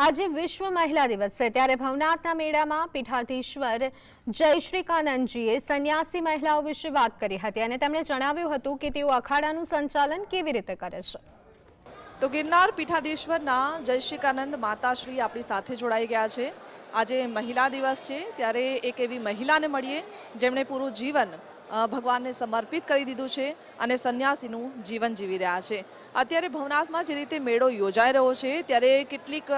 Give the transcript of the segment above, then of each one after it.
આજે વિશ્વ મહિલા દિવસ છે. ત્યારે ભવનાથના મેળામાં પીઠાધીશ્વર જય શ્રીકાનંદજીએ સંન્યાસી મહિલાઓ વિશે વાત કરી હતી અને તેમણે જણાવ્યું હતું કે તેઓ અખાડાનું સંચાલન કેવી રીતે કરે છે. તો ગિરનાર પીઠાધીશ્વરના જય શ્રીકાનંદ માતાશ્રી આપણી સાથે જોડાઈ ગયા છે. આજે મહિલા દિવસ છે. ત્યારે એક એવી મહિલાને મળીએ જેમણે પૂરું જીવન ભગવાનને સમર્પિત કરી દીધું છે અને સંન્યાસીનું જીવન જીવી રહ્યા છે. અત્યારે ભવનાથમાં જે રીતે મેળો યોજાઈ રહ્યો છે, ત્યારે કેટલીક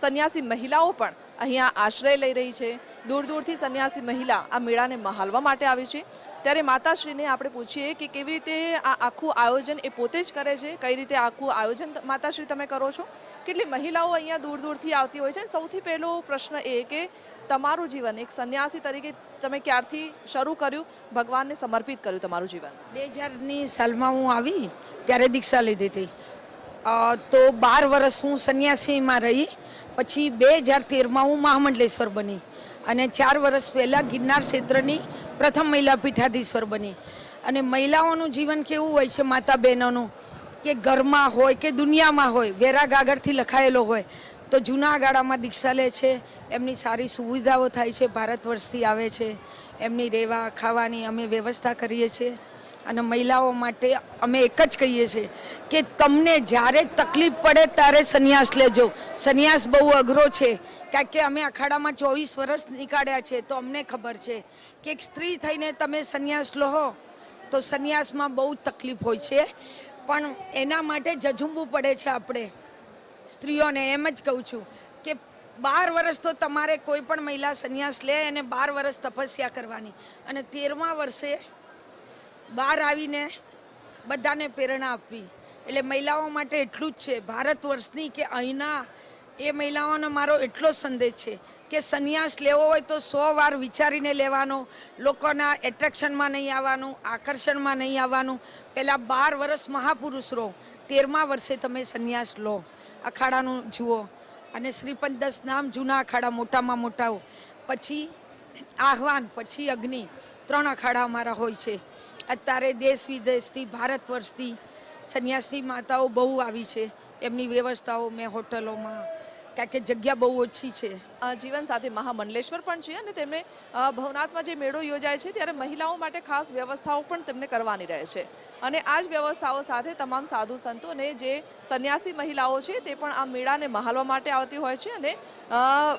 સંન્યાસી મહિલાઓ પણ અહીંયા આશ્રય લઈ રહી છે. દૂર દૂરથી સંન્યાસી મહિલા આ મેળાને મહાલવા માટે આવી છે. ત્યારે માતાશ્રીને આપણે પૂછીએ કે કેવી રીતે આ આખું આયોજન એ પોતે જ કરે છે? કઈ રીતે આખું આયોજન માતાશ્રી તમે કરો છો? કેટલી મહિલાઓ અહીંયા દૂર દૂરથી આવતી હોય છે? સૌથી પહેલો પ્રશ્ન એ કે તમારું જીવન, એક સંન્યાસી તરીકે તમે ક્યારથી શરૂ કર્યું? ભગવાનને સમર્પિત કર્યું તમારું જીવન. બે હજારની સાલમાં હું આવી, ત્યારે દીક્ષા લીધી હતી. તો બાર વર્ષ હું સંન્યાસીમાં રહી, પછી બે હજાર તેરમાં હું મહામંડલેશ્વર બની અને ચાર વર્ષ પહેલાં ગિરનાર ક્ષેત્રની પ્રથમ મહિલા પીઠાધીશ્વર બની. અને મહિલાઓનું જીવન કેવું હોય છે માતા બહેનોનું કે ઘરમાં હોય કે દુનિયામાં હોય, વેરા ગાગરથી લખાયેલો હોય, તો જૂના ગાળામાં દીક્ષા લે છે, એમની સારી સુવિધાઓ થાય છે, ભારત વર્ષથી આવે છે, એમની રહેવા ખાવાની અમે વ્યવસ્થા કરીએ છીએ અને મહિલાઓ માટે અમે એક જ કહીએ છીએ કે તમને જ્યારે તકલીફ પડે ત્યારે સંન્યાસ લેજો. સંન્યાસ બહુ અઘરો છે. કારણ કે અમે અખાડામાં ચોવીસ વર્ષ નીકાળ્યા છે, તો અમને ખબર છે કે એક સ્ત્રી થઈને તમે સંન્યાસ લો તો સંન્યાસમાં બહુ તકલીફ હોય છે. પણ એના માટે જજુમવું પડે છે આપણે. સ્ત્રીઓને એમ જ કહું છું કે બાર વર્ષ તો તમારે કોઈ પણ મહિલા સંન્યાસ લે અને બાર વર્ષ તપસ્યા કરવાની. અને તેરમા વર્ષે બહાર આવીને બધાને પ્રેરણા આપવી. એટલે મહિલાઓ માટે એટલું જ છે. ભારત વર્ષની કે અહીંના એ મહિલાઓનો મારો એટલો સંદેશ છે કે સંન્યાસ લેવો હોય તો સો વાર વિચારીને લેવાનો, લોકોના એટ્રેક્શનમાં નહીં આવવાનું, આકર્ષણમાં નહીં આવવાનું. પહેલાં બાર વર્ષ મહાપુરુષ રહો, તેરમા વર્ષે તમે સંન્યાસ લો. અખાડાનું જુઓ અને શ્રીપંચ દસ નામ જૂના અખાડા મોટામાં મોટા પછી આહવાન, પછી અગ્નિ. ત્રણ અખાડા અમારા હોય છે. અત્યારે દેશ વિદેશથી, ભારત વર્ષથી સંન્યાસી માતાઓ બહુ આવી છે. એમની વ્યવસ્થાઓ મેં હોટલોમાં કારણ કે જગ્યા બહુ ઓછી છે? જીવન સાથે મહામંડલેશ્વર પણ છે અને તેમને ભવનાથમાં જે મેળો યોજાય છે ત્યારે મહિલાઓ માટે ખાસ વ્યવસ્થાઓ પણ તેમને કરવાની રહે છે. અને આ જ વ્યવસ્થાઓ સાથે તમામ સાધુ સંતો અને જે સંન્યાસી મહિલાઓ છે તે પણ આ મેળાને મહાલવા માટે આવતી હોય છે અને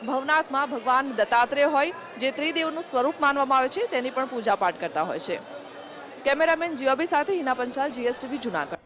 ભવનાથમાં ભગવાન દત્તાત્રેય હોય, જે ત્રિદેવનું સ્વરૂપ માનવામાં આવે છે તેની પણ પૂજા પાઠ કરતા હોય છે. કેમેરામેન જીવાબી સાથે હિના પંચાલ, જીએસટીવી જુનાગઢ.